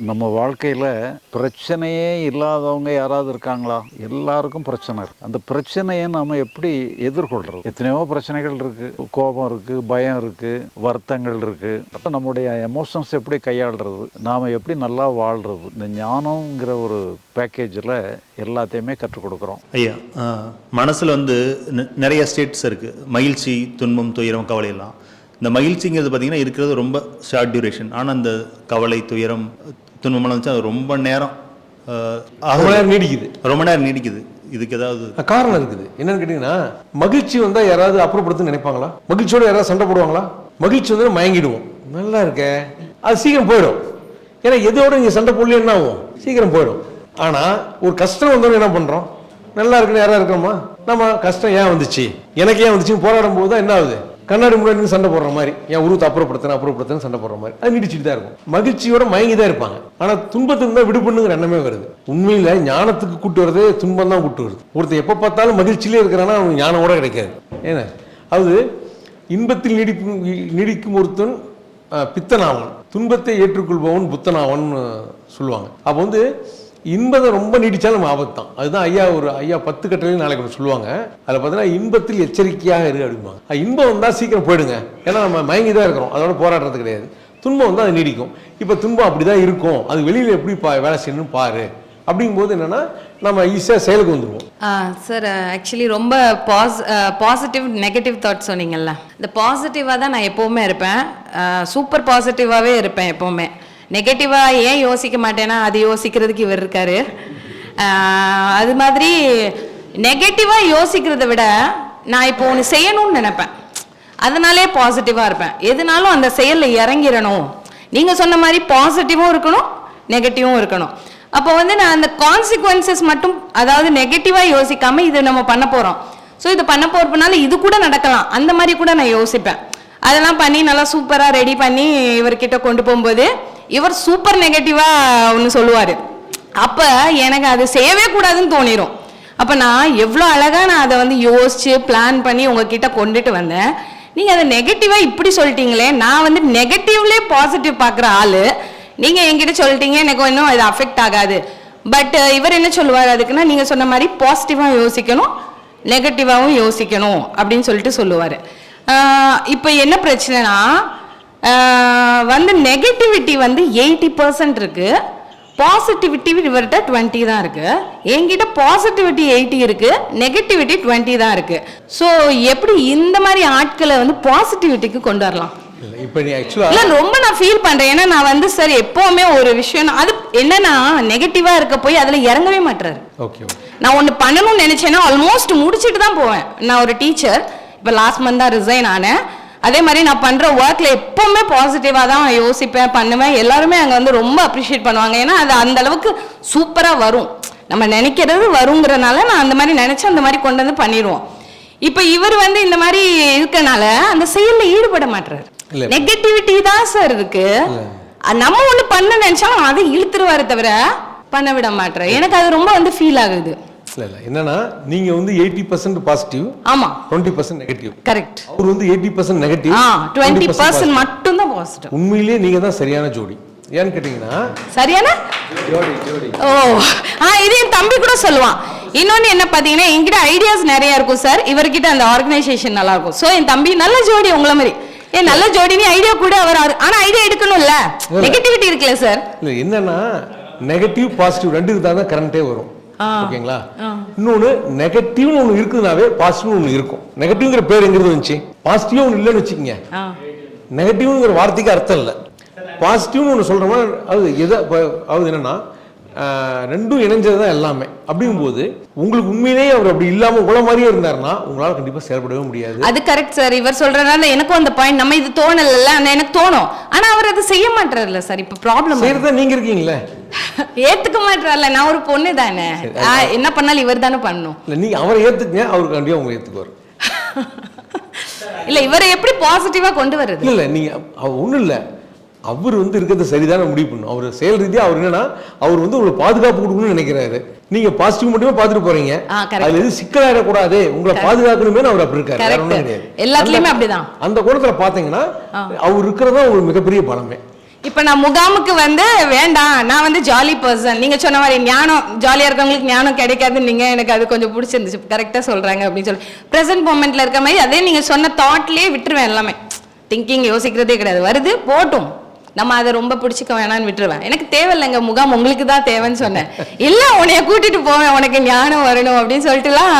நம்ம வாழ்க்கையில் பிரச்சனையே இல்லாதவங்க யாராவது இருக்காங்களா? எல்லாருக்கும் பிரச்சனை இருக்குது அந்த பிரச்சனையை நம்ம எப்படி எதிர்கொள்கிறது எத்தனையோ பிரச்சனைகள் இருக்குது கோபம் இருக்குது பயம் இருக்குது வருத்தங்கள் இருக்குது அப்போ நம்முடைய எமோஷன்ஸ் எப்படி கையாளுறது? நாம் எப்படி நல்லா வாழ்கிறது இந்த ஞானங்கிற ஒரு பேக்கேஜில் எல்லாத்தையுமே கற்றுக் கொடுக்குறோம். ஐயா மனசில் வந்து நெ- நிறைய ஸ்டேட்ஸ் இருக்குது மகிழ்ச்சி துன்பம் துயரம் கவலை எல்லாம் இந்த மகிழ்ச்சிங்கிறது பார்த்திங்கன்னா இருக்கிறது ரொம்ப ஷார்ட் டியூரேஷன் ஆனால் அந்த கவலை துயரம் துன்பமெல்லாம் வந்துச்சு. அது ரொம்ப நேரம் ரொம்ப. நேரம் நீடிக்குது. ரொம்ப நேரம் நீடிக்குது. இதுக்கு ஏதாவது காரணம் இருக்குது. என்னன்னு கேட்டீங்கன்னா மகிழ்ச்சி வந்தா யாராவது அப்புறப்படுத்துன்னு நினைப்பாங்களா? மகிழ்ச்சியோட யாராவது சண்டை போடுவாங்களா? மகிழ்ச்சி வந்து மயங்கிடுவோம். நல்லா இருக்கே. அது சீக்கிரம் போயிடும். ஏன்னா எதோட இங்க சண்டை போடல என்ன ஆகும்? சீக்கிரம் போயிடும். ஆனா ஒரு கஷ்டம் வந்தோன்னு என்ன பண்றோம்? நல்லா இருக்குன்னு யாரா இருக்கோமா நம்ம கஷ்டம் ஏன் வந்துச்சு? எனக்கு ஏன் வந்துச்சுன்னு போராடும் போது தான் என்ன ஆகுது? கண்ணாடி முன்னாடி சண்டை போடுற மாதிரி என் உருவத்தை அப்புறப்படுத்தின அப்புறப்படுத்தின சண்டை போடுற மாதிரி? அது நீடிச்சுட்டு தான் இருக்கும். மகிழ்ச்சியோட மயங்கி தான் இருப்பாங்க. ஆனா துன்பத்துக்கு தான் விடுபண்ணுங்கிற எண்ணமே வருது. உண்மையில ஞானத்துக்கு கூட்டு வரதே துன்பம் தான் கூட்டு வருது. ஒருத்தர் எப்போ பார்த்தாலும் மகிழ்ச்சியிலே இருக்கிறான்னா அவனுக்கு ஞானம் கூட கிடைக்காது. ஏன்னா அது இன்பத்தில் நீடிக்கும் நீடிக்கும் ஒருத்தன் பித்தனாவன். துன்பத்தை ஏற்றுக்கொள்பவன் புத்தனாவன் சொல்லுவாங்க. அப்போ வந்து இன்பத்தை ரொம்ப நீடிச்சாலும் நம்ம ஆபத்து தான் அதுதான் ஐயா ஒரு ஐயா பத்து கட்டளையும் நாளைக்கு ஒன்று சொல்லுவாங்க. அதில் பார்த்தீங்கன்னா இன்பத்தில் எச்சரிக்கையாக இரு அப்படிம்பாங்க. இன்பம் வந்தால் சீக்கிரம் போயிடுங்க. ஏன்னா நம்ம மயங்கி தான் இருக்கிறோம். அதோட போராடுறது கிடையாது. துன்பம் வந்தால் அது நீடிக்கும். இப்போ துன்பம் அப்படி தான் இருக்கும். அது வெளியில் எப்படி பா வேலை செய்யணும்னு பாரு. அப்படிங்கும்போது என்னென்னா நம்ம ஈஸியாக செயலுக்கு வந்துடுவோம் சார் ஆக்சுவலி ரொம்ப பாஸ் பாசிட்டிவ் நெகட்டிவ் தாட் சொன்னீங்கல்ல. இந்த பாசிட்டிவாக தான் நான் எப்போவுமே இருப்பேன். சூப்பர் பாசிட்டிவாகவே இருப்பேன் எப்போவுமே. நெகட்டிவாக ஏன் யோசிக்க மாட்டேன்னா அது யோசிக்கிறதுக்கு இவர் இருக்காரு. அது மாதிரி நெகட்டிவாக யோசிக்கிறத விட நான் இப்போ ஒன்று செய்யணும்னு நினைப்பேன். அதனாலே பாசிட்டிவாக இருப்பேன். எதுனாலும் அந்த செயலில் இறங்கிடணும். நீங்கள் சொன்ன மாதிரி பாசிட்டிவும் இருக்கணும் நெகட்டிவும் இருக்கணும். அப்போ வந்து நான் அந்த கான்சிக்வன்சஸ் மட்டும் அதாவது நெகட்டிவாக யோசிக்காம இது நம்ம பண்ண போகிறோம் ஸோ இது பண்ண போகிறப்பனால இது கூட நடக்கலாம். அந்த மாதிரி கூட நான் யோசிப்பேன். அதெல்லாம் பண்ணி நல்லா சூப்பராக ரெடி பண்ணி இவர்கிட்ட கொண்டு போகும்போது இவர் சூப்பர் நெகட்டிவாக ஒன்று சொல்லுவார். அப்போ எனக்கு அது செய்யவே கூடாதுன்னு தோணிரும். அப்போ நான் எவ்வளோ அழகாக நான் அதை வந்து யோசிச்சு பிளான் பண்ணி உங்ககிட்ட கொண்டுட்டு வந்தேன். நீங்கள் அதை நெகட்டிவாக இப்படி சொல்லிட்டீங்களே நான் வந்து நெகட்டிவ்லேயே பாசிட்டிவ் பார்க்குற ஆள். நீங்கள் என்கிட்ட சொல்லிட்டீங்க எனக்கு இன்னும் அது அஃபெக்ட் ஆகாது. பட் இவர் என்ன சொல்லுவார் அதுக்குன்னா நீங்கள் சொன்ன மாதிரி பாசிட்டிவாக யோசிக்கணும் நெகட்டிவாகவும் யோசிக்கணும் அப்படின்னு சொல்லிட்டு சொல்லுவார். இப்போ என்ன பிரச்சனைனா வந்து நெகட்டிவிட்டி வந்து எயிட்டி பர்சன்ட் இருக்கு. பாசிட்டிவிட்டி இவர்கிட்ட டுவெண்ட்டி தான் இருக்கு. என்கிட்ட பாசிட்டிவிட்டி எயிட்டி இருக்கு. நெகட்டிவிட்டி டுவெண்ட்டி தான் இருக்கு. ஸோ எப்படி இந்த மாதிரி ஆட்களை வந்து பாசிட்டிவிட்டிக்கு கொண்டு வரலாம்? இல்லை இப்போ நீ ஆக்சுவலாக இல்ல ரொம்ப நான் ஃபீல் பண்றேன். ஏன்னா நான் வந்து சார் எப்பவுமே ஒரு விஷயம் அது என்னன்னா நெகட்டிவா இருக்க போய் அதுல இறங்கவே மாட்டாரு ஓகே நான் ஒன்று பண்ணணும்னு நினைச்சேன்னா ஆல்மோஸ்ட் முடிச்சிட்டு தான் போவேன். நான் ஒரு டீச்சர் இப்போ லாஸ்ட் மந்த் தான் ரிசைன் ஆனேன். அதே மாதிரி நான் பண்ற ஒர்க்ல எப்பவுமே பாசிட்டிவா தான் யோசிப்பேன் பண்ணுவேன். எல்லாருமே அங்க வந்து ரொம்ப அப்ரிஷியேட் பண்ணுவாங்க. ஏன்னா அது அந்த அளவுக்கு சூப்பரா வரும். நம்ம நினைக்கிறது வருங்கிறனால நான் அந்த மாதிரி நினைச்சு அந்த மாதிரி கொண்டு வந்து பண்ணிடுவோம். இப்போ இவர் வந்து இந்த மாதிரி இருக்கனால அந்த செயல்ல ஈடுபட இல்ல. நெகட்டிவிட்டி தான் சார் இருக்கு. நம்ம ஒண்ணு பண்ண நினைச்சாலும் அதை இழுத்துருவாரு தவிர பண்ண விட மாட்டாரு எனக்கு அது ரொம்ப வந்து ஃபீல் ஆகுது. இல்லை இல்லை. என்னன்னா நீங்கள் வந்து எயிட்டி பர்சன்ட் பாசிட்டிவ் ஆமா. டுவெண்ட்டி பர்சன்ட் நெகட்டிவ் கரெக்ட் அவர் வந்து எயிட்டி பர்சன்ட் நெகட்டிவ் ஆ டுவெண்ட்டி பர்சன்ட் மட்டும் தான் பாசிட்டிவ் உண்மையிலேயே நீங்க தான் சரியான ஜோடி. ஏன்னு கேட்டீங்கன்னா சரியான? ஓ ஆ இது என் தம்பி கூட சொல்லுவான். இன்னொன்னு என்ன பாத்தீங்கன்னா என்கிட்ட ஐடியாஸ் நிறைய இருக்கும் சார் இவர்கிட்ட அந்த ஆர்கனைசேஷன் நல்லா இருக்கும். சோ என் தம்பி நல்ல ஜோடி உங்கள மாதிரி. ஏன் நல்ல ஜோடினி ஐடியா கூட அவர் அவர்- ஆனா ஐடியா எடுக்கணும்ல. நெகட்டிவிட்டி இருக்குல்ல சார் இல்ல என்னன்னா நெகட்டிவ் பாசிட்டிவ் ரெண்டு இருந்தா தான் கரண்டே வரும். ஓகேங்களா? இன்னொன்னு நெகட்டிவ்னு ஒன்று இருக்குதுனாவே பாசிட்டிவ் ஒன்று இருக்கும். நெகட்டிவ்ங்கிற பேர் எங்கிருந்து வந்துச்சு? பாசிட்டிவ் ஒன்று இல்லைன்னு வச்சுக்கோங்க. நெகட்டிவ்ங்கிற வார்த்தைக்கு அர்த்தம் இல்லை. பாசிட்டிவ்னு ஒன்று சொல்கிறோமா அது எதை அதாவது என்னன்னா ரெண்டும் இணைஞ்சது தான் எல்லாமே. அப்படிங்கும்போது உங்களுக்கு உண்மையிலேயே அவர் அப்படி இல்லாமல் உங்களை மாதிரியே இருந்தாருன்னா உங்களால் கண்டிப்பாக செயல்படவே முடியாது. அது கரெக்ட் சார் இவர் சொல்றதுனால எனக்கும் அந்த பாயிண்ட் நம்ம இது தோணல எனக்கு தோணும். ஆனா அவர் அதை செய்ய மாட்டாருல்ல சார் இப்ப ப்ராப்ளம் செய்கிறதா நீங்கள் இருக்கீங்களே. ஏத்துக்க மாட்டார்ல நான் ஒரு பொண்ணு தானே என்ன பண்ணாலும் இவர் தானே பண்ணணும் இல்லை நீங்கள் அவரை ஏற்றுக்குங்க அவருக்கு கண்டிப்பாக உங்களை ஏற்றுக்குவார் இல்ல இவரை எப்படி பாசிட்டிவா கொண்டு வர்றது? இல்ல நீங்க ஒண்ணும் இல்ல. அவர் வந்து இருக்கிறது சரிதான முடிவு பண்ணும். அவர் செயல் ரீதியா அவர் என்னன்னா அவர் வந்து உங்களுக்கு பாதுகாப்பு கொடுக்கணும்னு நினைக்கிறாரு. நீங்க பாசிட்டிவ் மட்டுமே பார்த்துட்டு போறீங்க. அதுல எதுவும் சிக்கலாயிடக்கூடாது. உங்களை பாதுகாக்கணுமே அவர் அப்படி இருக்காரு. எல்லாத்துலயுமே அப்படிதான். அந்த கோணத்துல பாத்தீங்கன்னா அவர் இருக்கிறதா உங்களுக்கு மிகப்பெரிய பலமே. இப்போ நான் முகாமுக்கு வந்து வேண்டாம் நான் வந்து ஜாலி பர்சன் நீங்க சொன்ன மாதிரி ஞானம் ஜாலியா இருக்கவங்களுக்கு ஞானம் கிடைக்காதுன்னு நீங்க எனக்கு அது கொஞ்சம் பிடிச்சிருந்துச்சு. கரெக்டா சொல்றாங்க அப்படின்னு சொல்லி. ப்ரெசென்ட் மூமெண்ட்ல இருக்க மாதிரி அதே நீங்க சொன்ன தாட்லயே விட்டுருவேன் எல்லாமே. திங்கிங் யோசிக்கிறதே கிடையாது. வருது போட்டும். நம்ம அதை ரொம்ப பிடிச்சிக்க வேணாம்னு விட்டுருவேன். எனக்கு தேவையில்லைங்க முகாம் உங்களுக்கு தான் தேவைன்னு சொன்னேன். இல்ல உன்னைய கூட்டிட்டு போவேன் உனக்கு ஞானம் வரணும் அப்படின்னு சொல்லிட்டுலாம்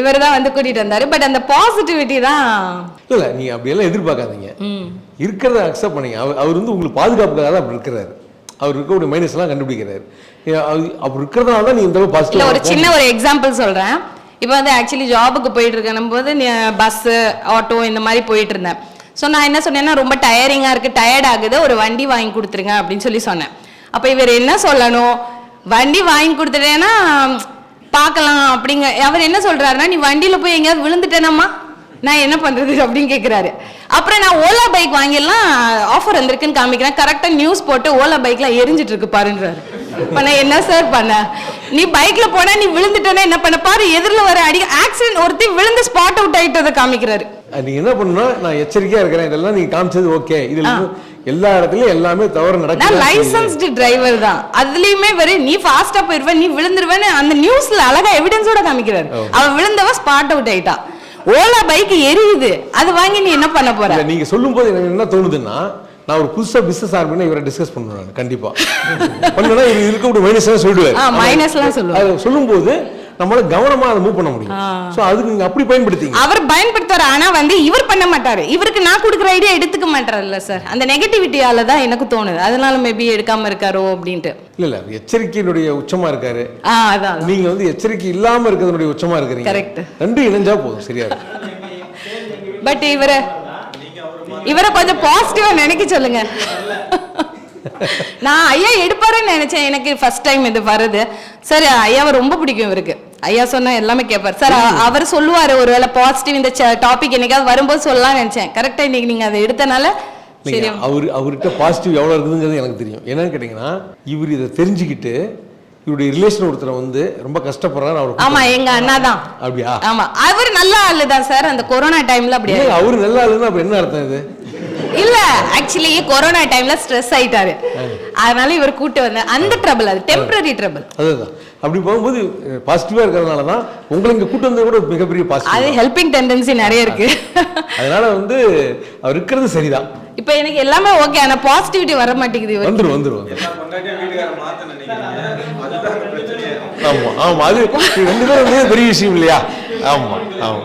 இவர் தான் வந்து கூட்டிட்டு வந்தாரு. பட் அந்த பாசிட்டிவிட்டி தான் இல்ல இல்ல நீங்க அப்படியெல்லாம் எதிர்பார்க்காதீங்க. இருக்கிறத அக்செப்ட் பண்ணீங்க. அவர் அவர் வந்து உங்களுக்கு பாதுகாப்புக்காக தான் அப்படி இருக்கிறாரு. அவர் இருக்கக்கூடிய மைனஸ் எல்லாம் கண்டுபிடிக்கிறாரு. அவர் இருக்கிறதுனால தான் நீ இந்த பாசிட்டிவ் ஒரு சின்ன ஒரு எக்ஸாம்பிள் சொல்றேன். இப்போ வந்து ஆக்சுவலி ஜாபுக்கு போயிட்டு இருக்கணும் போது பஸ்ஸு ஆட்டோ இந்த மாதிரி போயிட்டு இருந்தேன். ஸோ நான் என்ன சொன்னேன்னா ரொம்ப டயரிங்காக இருக்கு டயர்ட் ஆகுது. ஒரு வண்டி வாங்கி கொடுத்துருங்க அப்படின்னு சொல்லி சொன்னேன். அப்போ இவர் என்ன சொல்லணும்? வண்டி வாங்கி கொடுத்துட்டேன்னா பார்க்கலாம் அப்படிங்க அவர் என்ன சொல்றாருன்னா நீ வண்டியில போய் எங்கேயாவது விழுந்துட்டேனம்மா. நான் என்ன பண்றது? அப்படின்னு கேக்குறாரு. அப்புறம் நான் ஓலா பைக் வாங்கிடலாம் ஆஃபர் வந்திருக்குன்னு காமிக்கிறேன். கரெக்டா நியூஸ் போட்டு ஓலா பைக்ல எரிஞ்சிட்டு இருக்கு பாருன்றாரு நான் என்ன சார் பண்ண? நீ பைக்ல போனா நீ விழுந்துட்டேன்னா என்ன பண்ண? பாரு எதிரில் வர அடி ஆக்சிடென்ட் ஒருத்தி விழுந்து ஸ்பாட் அவுட் ஆயிட்டதை காமிக்கிறாரு. நீங்க என்ன பண்ணணும் நான் எச்சரிக்கையா இருக்கிறேன். இதெல்லாம் நீங்க காமிச்சது ஓகே இதுல எல்லா இடத்துலயும் எல்லாமே தவறு நான் நடக்குது லைசன்ஸ்டு டிரைவர் தான். அதுலயுமே வெறு நீ ஃபாஸ்டா போயிருவ நீ விழுந்துருவேன்னு அந்த நியூஸ்ல அழகா எவிடன்ஸோட காமிக்கிறாரு. அவன் விழுந்தவ ஸ்பாட் அவுட் ஆயிட்டா. ஓலா பைக் எரியுது. அது வாங்கி நீ என்ன பண்ண போற? நீங்க சொல்லும் போது எனக்கு என்ன தோணுதுன்னா நான் ஒரு புதுசா பிசினஸ் ஆரம்பினா இவரை டிஸ்கஸ் பண்ணுவேன் கண்டிப்பா. பண்ணனா இவர் இருக்கக்கூடிய மைனஸ் எல்லாம் சொல்லிடுவாரு. ஆ மைனஸ்லாம் சொல்லுவாங்க அது சொல்லும்போது நம்மளால கவனமா அதை மூவ் பண்ண முடியும். சோ அதுக்கு நீங்க அப்படி பயன்படுத்திங்க. அவர் பயன்படுத்துவார். ஆனா வந்து இவர் பண்ண மாட்டாரு. இவருக்கு நான் கொடுக்குற ஐடியா எடுத்துக்க மாட்டாருல்ல சார் அந்த நெகட்டிவிட்டியால தான் எனக்கு தோணுது. அதனால மேபி எடுக்காம இருக்காரோ அப்படின்ட்டு. இல்ல இல்ல. எச்சரிக்கையினுடைய உச்சமா இருக்காரு. ஆ அதான் அதான். நீங்க வந்து எச்சரிக்கை இல்லாம இருக்கிறதுனுடைய உச்சமா இருக்கிறீங்க. Correct. ரெண்டும் இணைஞ்சா போதும். சரியா? பட் இவரை இவரை கொஞ்சம் பாசிட்டிவா நினைக்க சொல்லுங்க. நான் ஐயா எடுப்பாருன்னு நினைச்சேன். எனக்கு ஃபர்ஸ்ட் டைம் இது வருது. சார் ஐயாவை ரொம்ப பிடிக்கும் இவருக்கு. ஐயா சொன்னா எல்லாமே கேட்பார். சார் அவர் சொல்லுவாரு ஒருவேளை பாசிட்டிவ் இந்த டாபிக் என்னைக்காவது வரும்போது சொல்லலாம் நினைச்சேன். கரெக்டா இன்னைக்கு நீங்க அதை எடுத்தனால அவர் அவர்கிட்ட பாசிட்டிவ் எவ்வளவு இருக்குதுங்கிறது எனக்கு தெரியும். என்னன்னு கேட்டீங்கன்னா இவர் இதை தெரிஞ்சுக்கிட்டு இவருடைய ரிலேஷன் ஒருத்தரை வந்து ரொம்ப கஷ்டப்படுறாரு அவர் ஆமா எங்க அண்ணா தான் அப்படியா? ஆமா. அவர் நல்ல ஆளு தான் சார் அந்த கொரோனா டைம்ல அப்படியே அவரு நல்லா இல்லைன்னா அப்ப என்ன அர்த்தம் இது? இல்ல ஆக்சுவலி கொரோனா டைம்ல ஸ்ட்ரெஸ் ஆயிட்டாரு. அதனால இவர் கூட்டு வந்த அந்த ட்ரபிள் அது டெம்பரரி ட்ரபிள் அதுதான். அப்படி போகும்போது பாசிட்டிவா இருக்கிறதுனால தான் உங்களை இங்க கூட்டு வந்தது கூட மிகப்பெரிய அது பாசிட்டிவ் ஹெல்பிங் டெண்டன்சி நிறைய இருக்கு. அதனால வந்து அவர் இருக்கிறது சரிதான். இப்ப எனக்கு எல்லாமே ஓகே ஆனா பாசிட்டிவிட்டி வர மாட்டேங்குது. வந்துரும் வந்துரும். ஆமா ஆமா அது ரெண்டு பேரும் வந்து பெரிய விஷயம் இல்லையா? ஆமா ஆமா.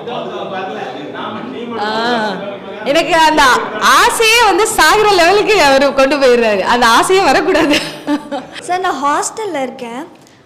ஆ. எனக்கு அந்த ஆசையே வந்து சாகிற லெவலுக்கு அவர் கொண்டு போயிடுறாரு. அந்த ஆசையே வரக்கூடாது. சார் நான் ஹாஸ்டலில் இருக்கேன்.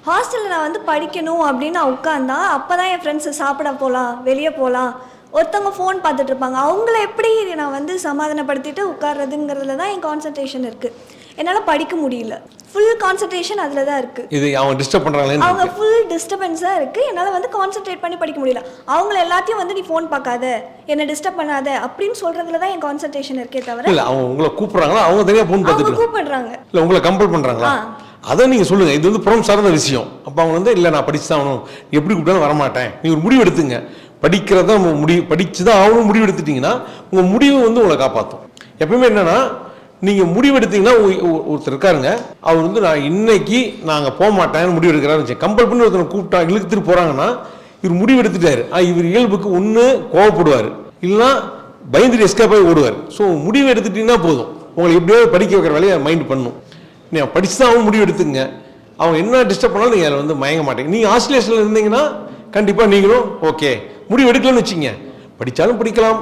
ஹாஸ்டலில் நான் வந்து படிக்கணும் அப்படின்னு நான் உட்காந்தா அப்போ தான் என் ஃப்ரெண்ட்ஸு சாப்பிட போகலாம் வெளியே போகலாம் ஒருத்தவங்க ஃபோன் பார்த்துட்டு இருப்பாங்க. அவங்கள எப்படி நான் வந்து சமாதானப்படுத்திட்டு உட்கார்றதுங்கிறதுல தான் என் கான்சன்ட்ரேஷன் இருக்குது என்னால் படிக்க முடியல. ஃபுல் கான்சன்ட்ரேஷன் அதில் தான் இருக்குது இது அவங்க டிஸ்டர்ப் பண்றாங்களேன்னு அவங்க. ஃபுல் டிஸ்டர்பன்ஸாக இருக்குது என்னால் வந்து கான்சென்ட்ரேட் பண்ணி படிக்க முடியல. அவங்கள எல்லாத்தையும் வந்து நீ ஃபோன் பார்க்காத. என்னை டிஸ்டர்ப் பண்ணாத அப்படின்னு சொல்கிறதுல தான் என் கான்சன்ட்ரேஷன் இருக்கே தவிர இல்ல அவங்க உங்களை கூப்பிடுறாங்களா? அவங்க தனியா போன் அவங்க பார்த்துட்டு கூப்பிடுறாங்க. இல்ல உங்களை கம்பல் பண்றாங்களா? ஆ. அதை நீங்க சொல்லுங்க. இது வந்து புறம் சார்ந்த விஷயம். அப்ப அவங்க வந்து இல்ல நான் படிச்சு தான் ஆகணும். எப்படி கூப்பிட்டாலும் வரமாட்டேன். நீ ஒரு முடிவு எடுத்துங்க. படிக்கிறத முடிவு படிச்சு தான் ஆகணும் முடிவு எடுத்துட்டீங்கன்னா உங்க முடிவு வந்து உங்களை காப்பாற்றும் எப்பயுமே என்னன்னா நீங்கள் முடிவெடுத்தீங்கன்னா ஒருத்தர் இருக்காருங்க. அவர் வந்து நான் இன்னைக்கு நாங்கள் போக மாட்டேன்னு முடிவு எடுக்கிறாரு கம்பல் பண்ணி ஒருத்தனை கூப்பிட்டா இழுத்துட்டு போகிறாங்கன்னா இவர் முடிவெடுத்துட்டாரு. ஆ, இவர் இயல்புக்கு ஒன்று கோவப்படுவார். இல்லைன்னா பயந்துட்டு எஸ்கேப் ஆகி ஓடுவார். ஸோ முடிவு எடுத்துட்டீங்கன்னா போதும். உங்களை எப்படியாவது படிக்க வைக்கிற வேலையை மைண்ட் பண்ணும். நீங்கள் படிச்சு தான் அவங்க முடிவு எடுத்துங்க அவங்க என்ன டிஸ்டர்ப் பண்ணாலும் நீங்கள் அதில் வந்து மயங்க மாட்டேங்க. நீங்கள் ஆஸ்திரேஷனில் இருந்தீங்கன்னா கண்டிப்பாக நீங்களும் ஓகே முடிவு எடுக்கலன்னு வச்சுங்க படித்தாலும் படிக்கலாம்.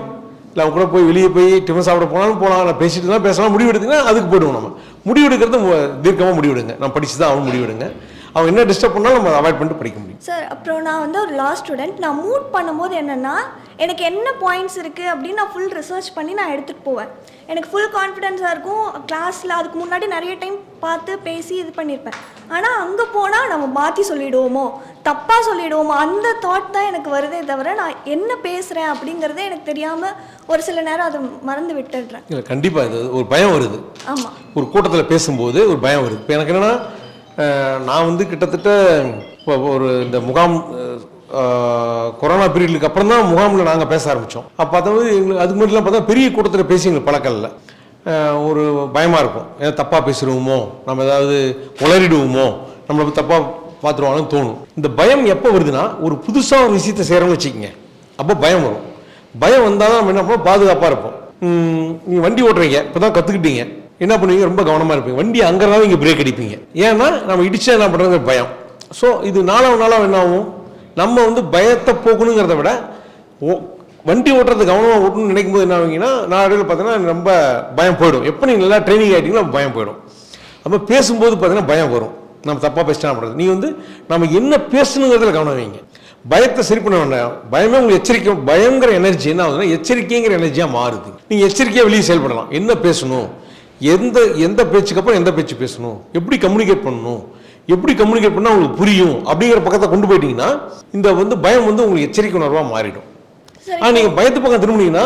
இல்லை அவங்க கூட போய் வெளியே போய் டிஃபன் சாப்பிட போனாலும் போகலாம் இல்லை பேசிட்டு தான் பேசலாம் முடிவு எடுத்தீங்கன்னா அதுக்கு போய்டுவோம் நம்ம. முடிவு எடுக்கிறது தீர்க்கமாக முடிவு எடுங்க. நான் படிச்சு தான் அவன் முடிவு எடுங்க. அவங்க என்ன டிஸ்டர்ப் பண்ணாலும் நம்ம அவாய்ட் பண்ணிட்டு படிக்க முடியும். சார் அப்புறம் நான் வந்து ஒரு லா ஸ்டூடெண்ட் நான் மூட் பண்ணும்போது என்னென்னா எனக்கு என்ன பாயிண்ட்ஸ் இருக்குது அப்படின்னு நான் ஃபுல் ரிசர்ச் பண்ணி நான் எடுத்துகிட்டு போவேன். எனக்கு ஃபுல் கான்ஃபிடென்ஸாக இருக்கும். கிளாஸில் அதுக்கு முன்னாடி நிறைய டைம் பார்த்து பேசி இது பண்ணியிருப்பேன் ஆனால் அங்கே போனால் நம்ம மாற்றி சொல்லிடுவோமோ? தப்பாக சொல்லிடுவோமோ? அந்த தாட் தான் எனக்கு வருதே தவிர நான் என்ன பேசுகிறேன் அப்படிங்கிறதே எனக்கு தெரியாமல் ஒரு சில நேரம் அதை மறந்து விட்டுடுறேன். இல்லை கண்டிப்பாக இது ஒரு பயம் வருது. ஆமாம் ஒரு கூட்டத்தில் பேசும்போது ஒரு பயம் வருது. இப்போ எனக்கு என்னன்னா நான் வந்து கிட்டத்தட்ட இப்போ ஒரு இந்த முகாம் கொரோனா பீரியடுக்கு அப்புறம் தான் முகாமில் நாங்கள் பேச ஆரம்பித்தோம் அப்போ அதாவது எங்களுக்கு அதுக்கு முன்னாடிலாம் பார்த்தா பெரிய கூட்டத்தில் பேசி எங்களுக்கு பழக்கம் இல்லை ஒரு பயமாக இருக்கும். ஏதாவது தப்பாக பேசிடுவோமோ? நம்ம ஏதாவது உளறிடுவோமோ? நம்மளை தப்பாக பார்த்துருவாங்கன்னு தோணும். இந்த பயம் எப்போ வருதுன்னா ஒரு புதுசாக ஒரு விஷயத்தை செய்கிறோம்னு வச்சுக்கோங்க. அப்போ பயம் வரும். பயம் வந்தால் தான் நம்ம என்ன பண்ணுவோம் பாதுகாப்பாக இருப்போம். நீங்கள் வண்டி ஓட்டுறீங்க இப்போ தான் கற்றுக்கிட்டீங்க என்ன பண்ணுவீங்க? ரொம்ப கவனமாக இருப்பீங்க. வண்டி அங்கே தான் இங்கே பிரேக் அடிப்பீங்க. ஏன்னா நம்ம இடிச்சா என்ன பண்ணுறது பயம். ஸோ இது நாளாக நாளாக என்ன ஆகும்? நம்ம வந்து பயத்தை போக்கணுங்கிறத விட ஓ- வண்டி ஓட்டுறது கவனமாக ஓட்டணும்னு நினைக்கும் போது என்ன ஆகுங்கன்னா நாளையில் பார்த்தீங்கன்னா ரொம்ப பயம் போயிடும். எப்போ நீங்கள் நல்லா ட்ரைனிங் ஆகிட்டீங்கன்னா பயம் போயிடும். அப்போ பேசும்போது பார்த்தீங்கன்னா பயம் வரும். நம்ம தப்பாக பேசினா பண்ணுறது நீ வந்து நம்ம என்ன பேசணுங்கிறதுல கவனம் வைங்க. பயத்தை சரி பண்ண வேண்டாம். பயமே உங்களுக்கு எச்சரிக்கை பயங்கிற எனர்ஜி என்ன ஆகுதுன்னா எச்சரிக்கைங்கிற எனர்ஜியாக மாறுது. நீங்கள் எச்சரிக்கையாக வெளியே செயல்படலாம். என்ன பேசணும்? எந்த எந்த பேச்சுக்கு அப்புறம் எந்த பேச்சு பேசணும்? எப்படி கம்யூனிகேட் பண்ணணும்? எப்படி கம்யூனிகேட் பண்ணால் உங்களுக்கு புரியும்? அப்படிங்கிற பக்கத்தை கொண்டு போயிட்டீங்கன்னா இந்த வந்து பயம் வந்து உங்களுக்கு எச்சரிக்கை உணர்வாக மாறிடும். ஆனால் நீங்கள் பயத்து பக்கம் திரும்பினீங்கன்னா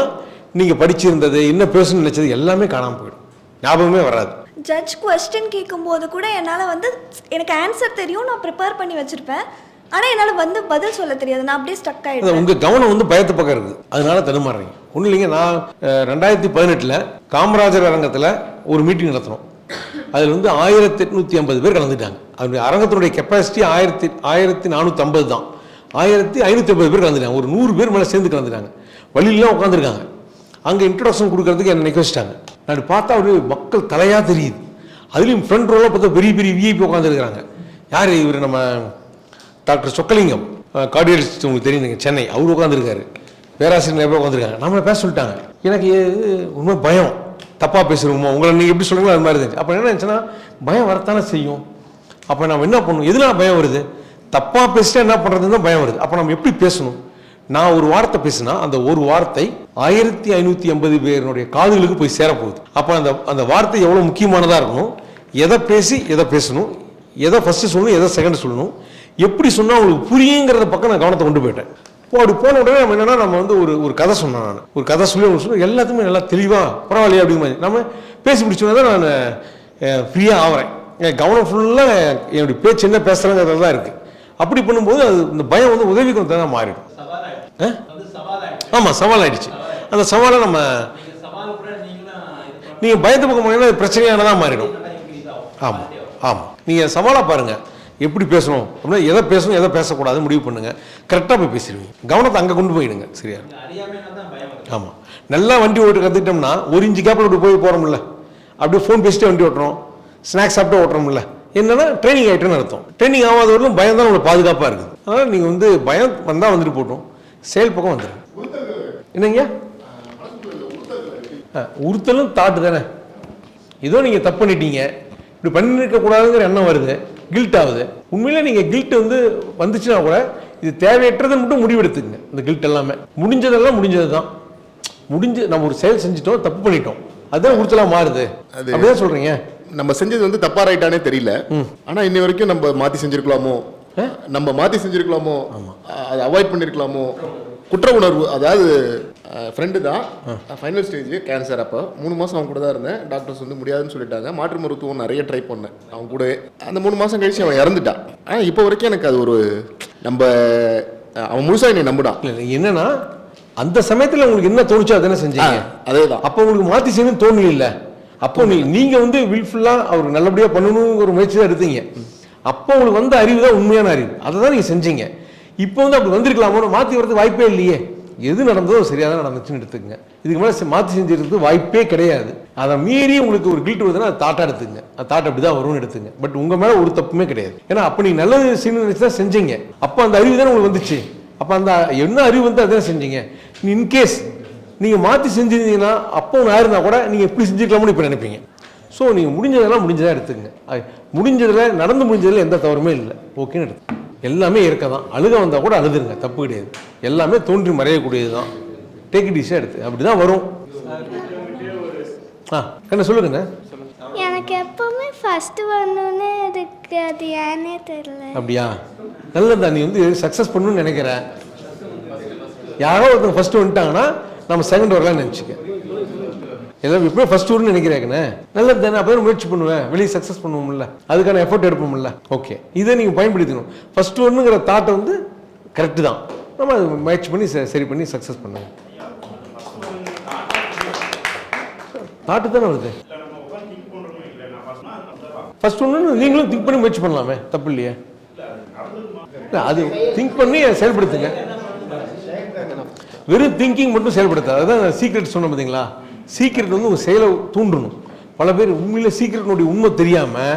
நீங்கள் படிச்சிருந்தது என்ன பேசணும்னு நினைச்சது எல்லாமே காணாமல் போயிடும். ஞாபகமே வராது. ஜட்ஜ் கொஸ்டின் கேட்கும்போது கூட என்னால் வந்து எனக்கு ஆன்சர் தெரியும் நான் ப்ரிப்பேர் பண்ணி வச்சுருப்பேன். ஆனால் என்னால் வந்து பதில் சொல்ல தெரியாது. நான் அப்படியே ஸ்டக் அது ஆகிடுவேன் உங்க கவனம் வந்து பயத்து பக்கம் இருக்குது அதனால தடுமாறுறீங்க. ஒன்றும் இல்லைங்க நான் ரெண்டாயிரத்தி பதினெட்டில் காமராஜர் அரங்கத்தில் ஒரு மீட்டிங் நடத்தினோம். அதில் வந்து ஆயிரத்தி எட்நூற்றி ஐம்பது பேர் கலந்துட்டாங்க. அதனுடைய அரங்கத்தினுடைய கெப்பாசிட்டி ஆயிரத்தி ஆயிரத்தி நானூற்றி ஐம்பது தான். ஆயிரத்தி ஐநூற்றி ஐம்பது பேர் கலந்துட்டாங்க. ஒரு நூறு பேர் மேலே சேர்ந்து கலந்துட்டாங்க. வழியிலாம் உட்காந்துருக்காங்க அங்கே இன்ட்ரடக்ஷன் கொடுக்கறதுக்கு என்னை வச்சிட்டாங்க நான் பார்த்தா அப்படியே மக்கள் தலையாக தெரியுது. அதுலேயும் ஃப்ரண்ட் ரோவில் பார்த்தா பெரிய பெரிய விஐபி உட்காந்துருக்காங்க யார் இவர் நம்ம டாக்டர் சொக்கலிங்கம் கார்டியாலஜிஸ்ட் உங்களுக்கு தெரியும் சென்னை. அவர் உட்காந்துருக்காரு பேராசிரியர் நிறைய பேர் உட்காந்துருக்காங்க நம்மளை பேச சொல்லிட்டாங்க. எனக்கு உண்மை பயம். தப்பாக பேசுகிறோமோ உங்களை நீங்கள் எப்படி சொல்லுங்களோ அது மாதிரி இருந்துச்சு. அப்போ என்ன இருந்துச்சுன்னா பயம் வரத்தானே செய்யும். அப்போ நம்ம என்ன பண்ணணும் எதனால பயம் வருது? தப்பாக பேசிட்டா என்ன பண்ணுறதுன்னு தான் பயம் வருது. அப்போ நம்ம எப்படி பேசணும்? நான் ஒரு வார்த்தை பேசினா அந்த ஒரு வார்த்தை ஆயிரத்தி ஐநூற்றி ஐம்பது பேருடைய காதுகளுக்கு போய் சேரப்போகுது. அப்போ அந்த அந்த வார்த்தை எவ்வளோ முக்கியமானதாக இருக்கணும்? எதை பேசி எதை பேசணும்? எதை ஃபஸ்ட்டு சொல்லணும்? எதை செகண்ட் சொல்லணும்? எப்படி சொன்னால் உங்களுக்கு புரியுங்கிறத பக்கம் நான் கவனத்தை கொண்டு போயிட்டேன். இப்போ அப்படி போன உடனே நம்ம என்னன்னா நம்ம வந்து ஒரு ஒரு கதை சொன்னேன் நான். ஒரு கதை சொல்லி உங்களுக்கு சொல்லி எல்லாத்துக்குமே நல்லா தெளிவாக பரவாயில்லையே அப்படிங்கிற மாதிரி. நம்ம பேசி முடிச்சோன்னே தான் நான் ஃப்ரீயாக ஆகிறேன் என் கவனம் ஃபுல்லாக என்னுடைய பேச்சு என்ன பேசுகிறேங்கிறதுல தான் இருக்குது அப்படி பண்ணும்போது அது இந்த பயம் வந்து உதவிக்கு வந்து தான் மாறிடும் ஆமாம் சவால் ஆயிடுச்சு அந்த சவாலை நம்ம நீங்கள் பயத்து பக்கம் போனீங்கன்னா அது பிரச்சனையானதாக மாறிடும். ஆமாம் ஆமாம் நீங்கள் சவாலாக பாருங்கள் எப்படி பேசணும்? அப்படின்னா எதை பேசணும் எதை பேசக்கூடாது முடிவு பண்ணுங்க. கரெக்டாக போய் பேசிடுவீங்க. கவனத்தை அங்கே கொண்டு போயிடுங்க. சரியா? ஆமாம் நல்லா வண்டி ஓட்டு கற்றுக்கிட்டோம்னா ஒரு இன்ச்சு கேப்பில் விட்டு போய் போகிறோம்ல அப்படியே ஃபோன் பேசிட்டு வண்டி ஓட்டுறோம். ஸ்நாக்ஸ் சாப்பிட்டு ஓட்டுறோம்ல. என்னன்னா ட்ரைனிங் ஆகிட்டுன்னு அர்த்தம். ட்ரைனிங் ஆகாதவர்களும் பயம் தான் உங்களுக்கு பாதுகாப்பாக இருக்குது. அதனால் நீங்கள் வந்து பயம் வந்தால் வந்துட்டு போட்டோம். செயல் பக்கம் வந்துடுங்க என்னங்க? உறுத்தலும் தாட்டு தானே? ஏதோ நீங்கள் தப்பு பண்ணிட்டீங்க. இப்படி பண்ணிருக்க கூடாதுங்கிற எண்ணம் வருது. கில்ட் ஆகுது. உண்மையிலே நீங்கள் கில்ட் வந்து வந்துச்சுன்னா கூட இது தேவையற்றதை மட்டும் முடிவெடுத்துக்குங்க இந்த கில்ட் எல்லாமே. முடிஞ்சதெல்லாம் முடிஞ்சது தான் முடிஞ்சு நம்ம ஒரு செயல் செஞ்சுட்டோம் தப்பு பண்ணிட்டோம். அதுதான் உறுத்தலா மாறுது. அப்படிதான் சொல்றீங்க? நம்ம செஞ்சது வந்து தப்பா ரைட்டானே தெரியல. ஆனா இன்னி வரைக்கும் நம்ம மாத்தி செஞ்சிருக்கலாமோ? நம்ம மாத்தி செஞ்சிருக்கலாமோ? அதை அவாய்ட் பண்ணிருக்கலாமோ? குற்ற உணர்வு அதாவது ஃப்ரெண்டு தான். ஃபைனல் ஸ்டேஜ் கேன்சர் அப்போ. மூணு மாதம் அவன் கூட தான் இருந்தேன். டாக்டர்ஸ் வந்து முடியாதுன்னு சொல்லிட்டாங்க. மாற்று மருத்துவம் நிறைய ட்ரை பண்ணேன். அவன் கூட. அந்த மூணு மாதம் கழிச்சு அவன் இறந்துட்டான். ஆனால் இப்போ வரைக்கும் எனக்கு அது ஒரு நம்ம அவன் முழுசா என்னை நம்புடான் இல்ல, இல்ல, என்னன்னா அந்த சமயத்துல உங்களுக்கு என்ன தோணுச்சோ அதானே செஞ்சீங்க. அதே தான் அப்போ உங்களுக்கு மாத்தி செய்யணும்னு தோணல அப்போ நீ நீங்க வந்து வில்ஃபுல்லா அவர் நல்லபடியா பண்ணணுங்கிற ஒரு முயற்சி தான் எடுத்தீங்க அப்போ உங்களுக்கு வந்த அறிவு தான் உண்மையான அறிவு. அதை தான் நீங்க செஞ்சீங்க. இப்போ வந்து அப்படி வந்திருக்கலாமோ மாத்தி வரதுக்கு வாய்ப்பே இல்லையே. எது நடந்ததோ சரியாக தான் நடந்துச்சுன்னு எடுத்துக்கங்க. இதுக்கு மேலே மாற்றி மாத்தி வாய்ப்பே கிடையாது. அதை மீறி உங்களுக்கு ஒரு கில்ட் வருதுன்னா அது தாட்டா எடுத்துங்க அது தாட் அப்படி தான் வரும்னு எடுத்துங்க பட் உங்கள் மேலே ஒரு தப்புமே கிடையாது. ஏன்னா அப்போ நீங்கள் நல்லது செய்யணும்னு நினச்சி தான் செஞ்சீங்க. அப்போ அந்த அறிவு தானே உங்களுக்கு வந்துச்சு. அப்போ அந்த என்ன அறிவு வந்து அதான் செஞ்சீங்க. இன்கேஸ் நீங்கள் மாற்றி செஞ்சிருந்தீங்கன்னா அப்போ ஒன்று இருந்தால் கூட நீங்கள் எப்படி செஞ்சுக்கலாம்னு இப்போ நினைப்பீங்க. ஸோ நீங்கள் முடிஞ்சதெல்லாம் முடிஞ்சதாக எடுத்துக்கங்க. முடிஞ்சதில் நடந்து முடிஞ்சதில் எந்த தவறுமே இல்லை. ஓகேன்னு எடுத்து எல்லாமே இருக்க தான். அழுக வந்தா கூட அழுதுருங்க தப்பு கிடையாது. எல்லாமே தோன்றி மறையக்கூடியது தான் டேக் இட் ஈஸியாக எடுத்து அப்படி தான் வரும். ஆ என்ன சொல்லுங்கண்ணே. எனக்கு எப்பவுமே ஃபர்ஸ்ட் வரணும்னு இருக்கு அது ஏன்னே தெரியல. அப்படியா? நல்லதா நீ வந்து சக்ஸஸ் பண்ணணும்னு நினைக்கிற யாரோ ஒருத்தங்க ஃபர்ஸ்ட் வந்துட்டாங்கன்னா நம்ம செகண்ட் வரலாம்னு நினச்சிக்க. எல்லாம் எப்பவுமே ஃபர்ஸ்ட் டூர்னு நினைக்கிறாங்கண்ணே நல்லது தானே அப்போ முயற்சி பண்ணுவேன். வெளியே சக்ஸஸ் பண்ணுவோம்ல. அதுக்கான எஃபர்ட் எடுப்போம்ல. ஓகே இதை நீங்கள் பயன்படுத்தணும் ஃபர்ஸ்ட் ஒன்றுங்கிற தாட்டை வந்து கரெக்டு தான். நம்ம அது முயற்சி பண்ணி ச- சரி பண்ணி சக்ஸஸ் பண்ணுவோம் தாட்டு தானே வருது? ஃபர்ஸ்ட் ஒன்று நீங்களும் திங்க் பண்ணி முயற்சி பண்ணலாமே. தப்பு இல்லையே. இல்லை அது திங்க் பண்ணி செயல்படுத்துங்க. வெறும் திங்கிங் மட்டும் செயல்படுத்தாது. அதுதான் சீக்ரெட் சொன்ன பார்த்தீங்களா சீக்ரெட் வந்து உங்கள் செயலை தூண்டணும். பல பேர் உண்மையில சீக்கிரத்தினுடைய உண்மை தெரியாமல்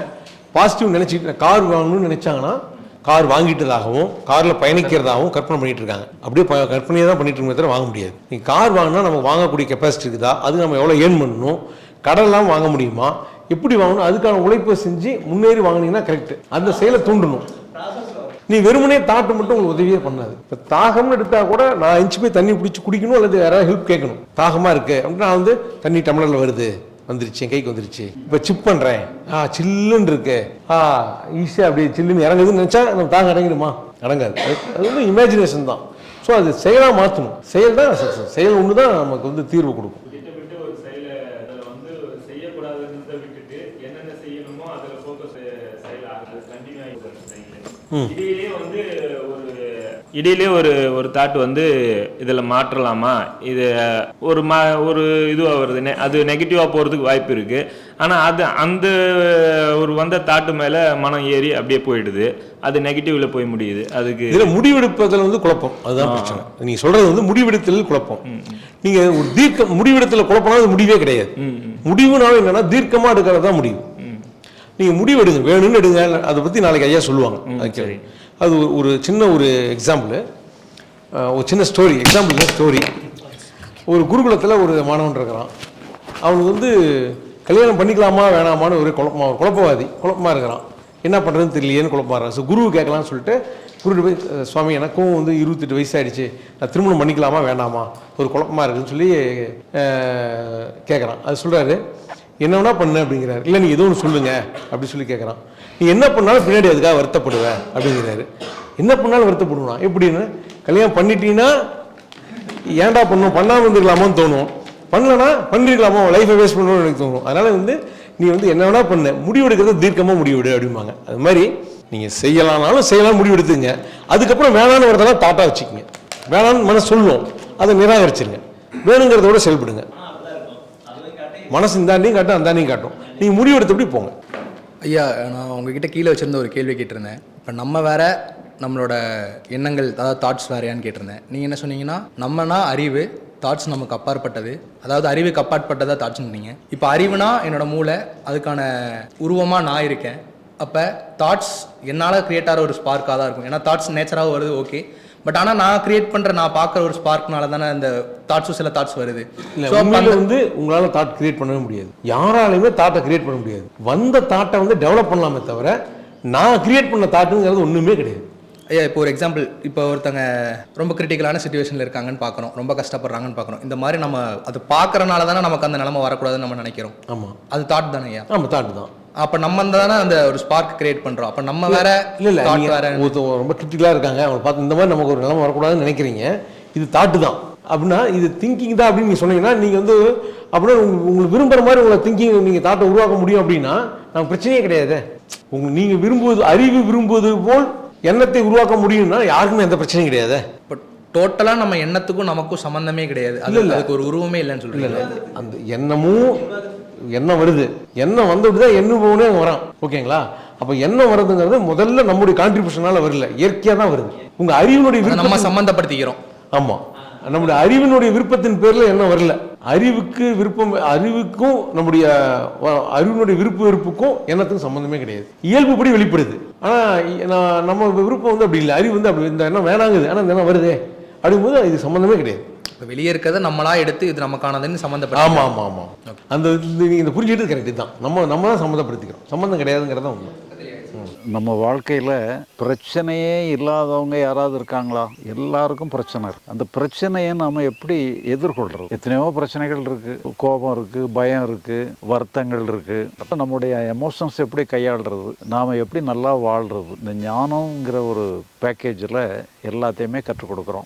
பாசிட்டிவ் நினச்சிக்கிட்டு கார் வாங்கணும்னு நினச்சாங்கன்னா கார் வாங்கிட்டதாகவும் காரில் பயணிக்கிறதாகவும் கற்பனை பண்ணிட்டு இருக்காங்க. அப்படியே கற்பனையாக கற்பனையை தான் பண்ணிட்டு இருக்கோமே தவிர வாங்க முடியாது. நீங்கள் கார் வாங்கினா நம்ம வாங்கக்கூடிய கெப்பாசிட்டி இருக்குதா? அது நம்ம எவ்வளோ ஏர்ன் பண்ணணும்? கடன்லாம் வாங்க முடியுமா? எப்படி வாங்கணும்? அதுக்கான உழைப்பை செஞ்சு முன்னேறி வாங்குனீங்கன்னா கரெக்ட் அந்த செயலை தூண்டணும். நீ வெறுமனே தாட்டு மட்டும் உங்களுக்கு உதவியே பண்ணாது. இப்போ தாகம்னு எடுத்தால் கூட நான் அஞ்சு போய் தண்ணி பிடிச்சி குடிக்கணும் அல்லது யாராவது ஹெல்ப் கேட்கணும். தாகமாக இருக்கு. அப்படின்னா நான் வந்து தண்ணி டம்ளரில் வருது. வந்துருச்சு என் கைக்கு வந்துருச்சு. இப்போ சிப் பண்ணுறேன் ஆ சில்லுன்னு இருக்கு. ஆ ஈஸியாக அப்படியே சில்லுன்னு இறங்குதுன்னு நினச்சா நம்ம தாகம் இறங்கிடுமா? அடங்காது அது வந்து இமேஜினேஷன் தான். ஸோ அது செயலாக மாற்றணும் செயல் தான் சக்ஸஸ் செயல் ஒன்று தான் நமக்கு வந்து தீர்வு கொடுக்கும். இடையிலே வந்து ஒரு இடையிலே ஒரு ஒரு தாட் வந்து இதில் மாற்றலாமா? இது ஒரு மா ஒரு இதுவாக வருது. நெ- அது நெகட்டிவாக போகிறதுக்கு வாய்ப்பு இருக்குது ஆனால் அது அந்த ஒரு வந்த தாட்டு மேலே மனம் ஏறி அப்படியே போயிடுது. அது நெகட்டிவ்ல போய் முடியுது. அதுக்கு இதுல முடிவெடுப்பதில் வந்து குழப்பம். அதுதான் பிரச்சனை. நீங்க சொல்றது வந்து முடிவெடுத்தல் குழப்பம். நீங்க ஒரு தீர்க்க முடிவெடுத்தல குழப்பம்னா அது முடிவே கிடையாது. முடிவுனாலும் என்னன்னா தீர்க்கமா எடுக்கிறது தான் முடிவு. நீங்க முடிவு எடுங்க வேணும்னு எடுங்க அதை பத்தி நாளைக்கு ஐயா சொல்லுவாங்க. கேளுங்க. அது ஒரு- சின்ன ஒரு எக்ஸாம்பிள் ஒரு சின்ன ஸ்டோரி எக்ஸாம்பிள் ஸ்டோரி ஒரு குருகுலத்தில் ஒரு மாணவன் இருக்கிறான். அவனுக்கு வந்து கல்யாணம் பண்ணிக்கலாமா வேணாமான்னு ஒரு குழப்பமா ஒரு குழப்பவாதி குழப்பமா இருக்கிறான். என்ன பண்ணுறதுன்னு தெரியலையேன்னு குழப்பமா இருக்கான் ஸோ குருவு கேட்கலாம்னு சொல்லிட்டு குரு போய் "அஹ், சுவாமி எனக்கும் வந்து இருபத்தெட்டு வயசு ஆயிடுச்சு நான் திருமணம் பண்ணிக்கலாமா வேணாமா? ஒரு குழப்பமா இருக்குன்னு சொல்லி கேட்குறான். அது சொல்கிறாரு என்ன பண்ண அப்படிங்கிறாரு. இல்லை நீ எதுவும் ஒன்று சொல்லுங்க அப்படி சொல்லி கேட்குறான் நீ என்ன பண்ணாலும் பின்னாடி அதுக்காக வருத்தப்படுவ அப்படிங்கிறாரு. என்ன பண்ணாலும் வருத்தப்படுவான்? எப்படின்னு கல்யாணம் பண்ணிட்டீங்கன்னா ஏன்டா பண்ணும்? பண்ணாமல் இருந்துக்கலாமோன்னு தோணும். பண்ணலனா பண்ணிருக்கலாமோ? லைஃபை வேஸ்ட் பண்ணணும்னு எனக்கு தோணும். அதனால வந்து நீ வந்து என்ன வேணா பண்ண? முடிவெடுக்கிறது தீர்க்கமாக முடிவெடு அப்படிம்பாங்க. அது மாதிரி நீங்கள் செய்யலாம்னாலும் செய்யலாம் முடிவெடுத்துங்க. அதுக்கப்புறம் வேணான்னு வரதெல்லாம் தாட்டாக வச்சுக்கோங்க. வேணான்னு மனசு சொல்லும். அதை நிராகரிச்சிருங்க. வேணுங்கிறதோட செயல்படுங்க. மனசு இந்தாண்டையும் காட்டும் அந்தாண்டையும் காட்டும். நீங்கள் முடிவெடுத்தபடி போங்க. ஐயா நான் உங்ககிட்ட கீழே வச்சுருந்த ஒரு கேள்வி கேட்டிருந்தேன். இப்போ நம்ம வேற நம்மளோட எண்ணங்கள் அதாவது தாட்ஸ் வேறையான்னு கேட்டிருந்தேன். நீங்கள் என்ன சொன்னீங்கன்னா நம்மனா அறிவு தாட்ஸ் நமக்கு அப்பாற்பட்டது. அதாவது அறிவுக்கு அப்பாற்பட்டதாக தாட்ஸ் சொன்னீங்க. இப்போ அறிவுனா என்னோட மூளை அதுக்கான உருவமாக நான் இருக்கேன். அப்போ தாட்ஸ் என்னால் கிரியேட் ஆகிற ஒரு ஸ்பார்க்காக தான் இருக்கும். ஏன்னா தாட்ஸ் நேச்சராக வருது ஓகே பட் ஆனால் நான் கிரியேட் பண்ணுற நான் பார்க்குற ஒரு ஸ்பார்க்னால தானே அந்த தாட்ஸும் சில தாட்ஸ் வருது. அந்த- வந்து உங்களால தாட் கிரியேட் பண்ணவே முடியாது. யாராலையுமே தாட்டை கிரியேட் பண்ண முடியாது. வந்த தாட்டை வந்து டெவலப் பண்ணலாமே தவிர நான் கிரியேட் பண்ண தாட்டுங்கிறது ஒண்ணுமே கிடையாது. ஐயா இப்போ ஒரு எக்ஸாம்பிள் இப்போ ஒருத்தங்க ரொம்ப கிரிட்டிக்கலான சுச்சுவேஷனில் இருக்காங்கன்னு பார்க்குறோம். ரொம்ப கஷ்டப்படுறாங்கன்னு பார்க்குறோம். இந்த மாதிரி நம்ம அது பார்க்கறனால தானே நமக்கு அந்த நிலைமை வரக்கூடாதுன்னு நம்ம நினைக்கிறோம். ஆமா. அது தாட் தானே ஐயா? ஆமா தாட்டு தான். அப்போ நம்ம தானே அந்த ஒரு ஸ்பார்க் கிரியேட் பண்ணுறோம் அப்போ நம்ம வேற இல்ல இல்ல வேற ஒருத்தவங்க ரொம்ப கிரிட்டிக்கலா இருக்காங்க. அவங்க பார்த்து இந்த மாதிரி நமக்கு ஒரு நிலைமை வரக்கூடாதுன்னு நினைக்கிறீங்க. இது தாட்டு தான். அப்படின்னா இது திங்கிங் தான் அப்படின்னு நீங்க சொன்னீங்கன்னா நீங்க வந்து அப்படின்னா உங்க- உங்களுக்கு விரும்புற மாதிரி உங்களை திங்கிங் நீங்க தாட்டை உருவாக்க முடியும் அப்படின்னா நமக்கு பிரச்சனையே கிடையாது. உங்க நீங்க விரும்புவது அறிவு விரும்புவது போல் எண்ணத்தை உருவாக்க முடியும்னா யாருக்குமே எந்த பிரச்சனையும் கிடையாது. இப்போ டோட்டலாக நம்ம எண்ணத்துக்கும் நமக்கும் சம்மந்தமே கிடையாது. அது அதுக்கு ஒரு உருவமே இல்லைன்னு இல்ல அந்த எண்ணமும் எண்ணம் வருது. எண்ணம் வந்துட்டு தான் எண்ணம் போகணே வரான். ஓகேங்களா? அப்ப எண்ணம் வருதுங்கிறது முதல்ல நம்முடைய கான்ட்ரிபியூஷனால வரல இயற்கையா தான் வருது. உங்க அறிவினுடைய நம்ம சம்மந்தப்படுத்திக்கிறோம் ஆமா. நம்முடைய அறிவினுடைய விருப்பத்தின் பேர்ல எண்ணம் வரல. அறிவுக்கு விருப்பம் அறிவுக்கும் நம்முடைய அறிவினுடைய விருப்ப வெறுப்புக்கும் எண்ணத்துக்கும் சம்பந்தமே கிடையாது. இயல்புப்படி வெளிப்படுது. ஆனா இ- நான் நம்ம விருப்பம் வந்து அப்படி இல்லை. அறிவு வந்து அப்படி இந்த எண்ணம் வேணாங்குது. ஆனா இந்த எண்ணம் வருதே. அப்படிங்கும்போது இது சம்பந்தமே கிடையாது. இப்போ வெளியே இருக்கிறத நம்மளா எடுத்து இது நமக்கானதுன்னு சம்மந்தப்பட்ட ஆமா ஆமா ஆமா. அந்த இந்த- நீங்க இந்த புரிஞ்சுக்கிட்டு கரெக்ட் தான். நம்ம நம்ம தான் சம்மந்தப்படுத்திக்கிறோம். சம்மந்தம் கிடையாதுங்கிறத உண்மை. நம்ம வாழ்க்கையில் பிரச்சனையே இல்லாதவங்க யாராவது இருக்காங்களா? எல்லாருக்கும் பிரச்சனை இருக்கு. அந்த பிரச்சனையை நாம எப்படி எதிர்கொள்றது? எத்தனையோ பிரச்சனைகள் இருக்கு. கோபம் இருக்கு பயம் இருக்கு வருத்தங்கள் இருக்கு. அப்போ நம்முடைய எமோஷன்ஸ் எப்படி கையாளுறது? நாம எப்படி நல்லா வாழ்றது? இந்த ஞானங்கிற ஒரு பேக்கேஜில் எல்லாத்தையுமே கற்றுக் கொடுக்குறோம்.